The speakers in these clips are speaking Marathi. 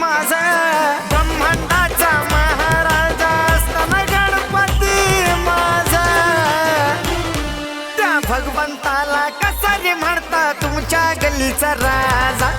माझा ब्रह्मांडाचा महाराजा असताना गणपती माझा. भगवंताला कसा रे म्हणता तुमच्या गल्लीचा राजा.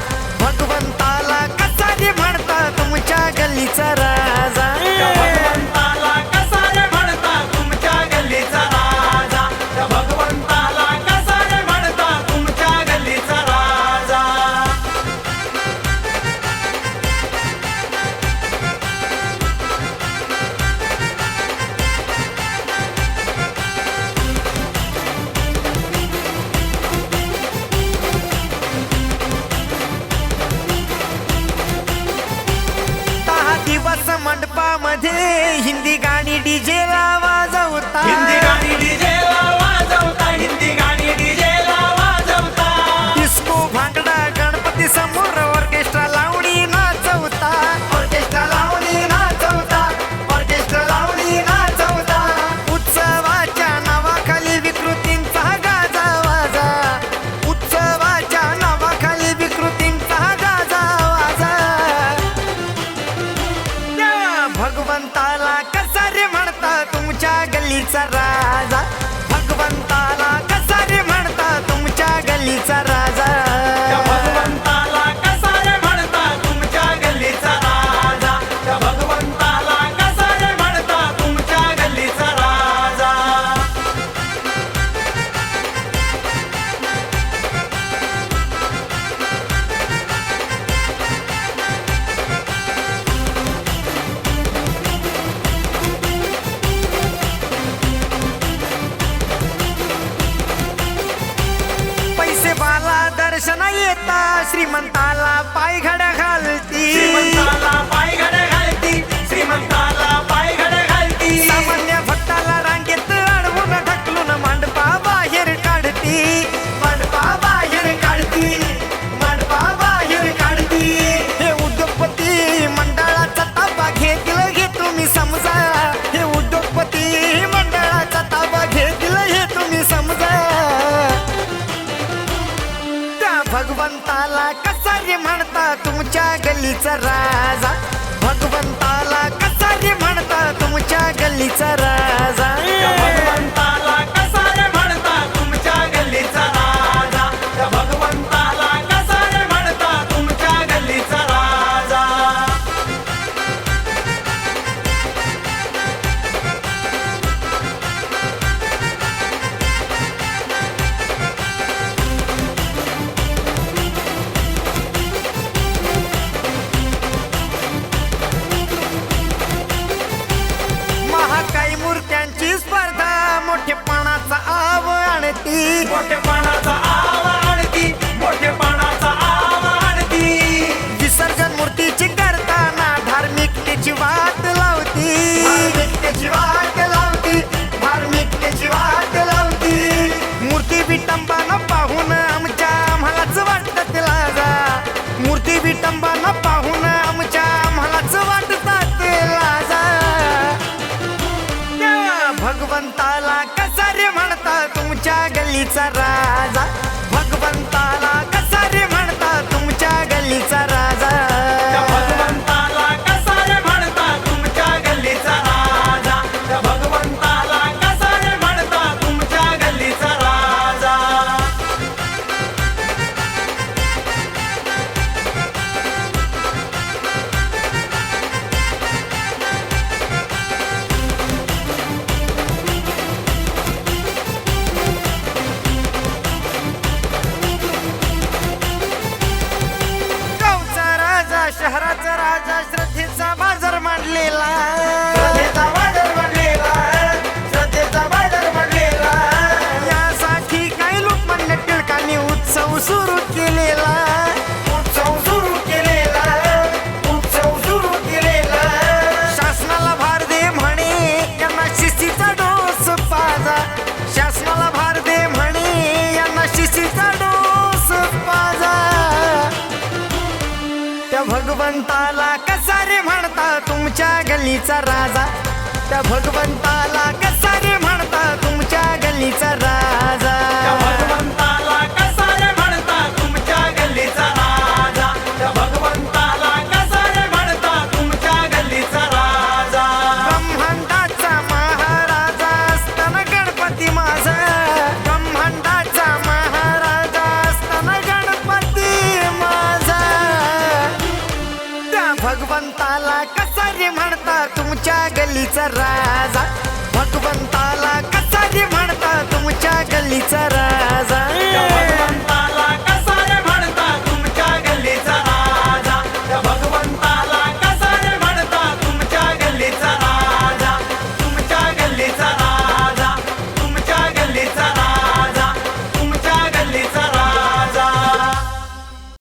ಮಧ್ಯೆ रे म्हणता तुमच्या गल्लीचा राजा. भगवंताला श्रीमंताला पायघड्या घालती. रे म्हणता तुमच्या गल्लीचा राजा? भगवंताला कसा रे म्हणता तुमच्या गल्लीचा राजा? भगवंता Working a. कसारे म्हणता तुमच्या गल्लीचा राजा? भगवंताला कसारे म्हणता तुमच्या गल्लीचा शहराचा राजा श्रद्धेचा बाजार मांडलेला. गलीचा राजा. त्या भगवंताला कसा रे म्हणता तुमच्या गलीचा राजा? tierra.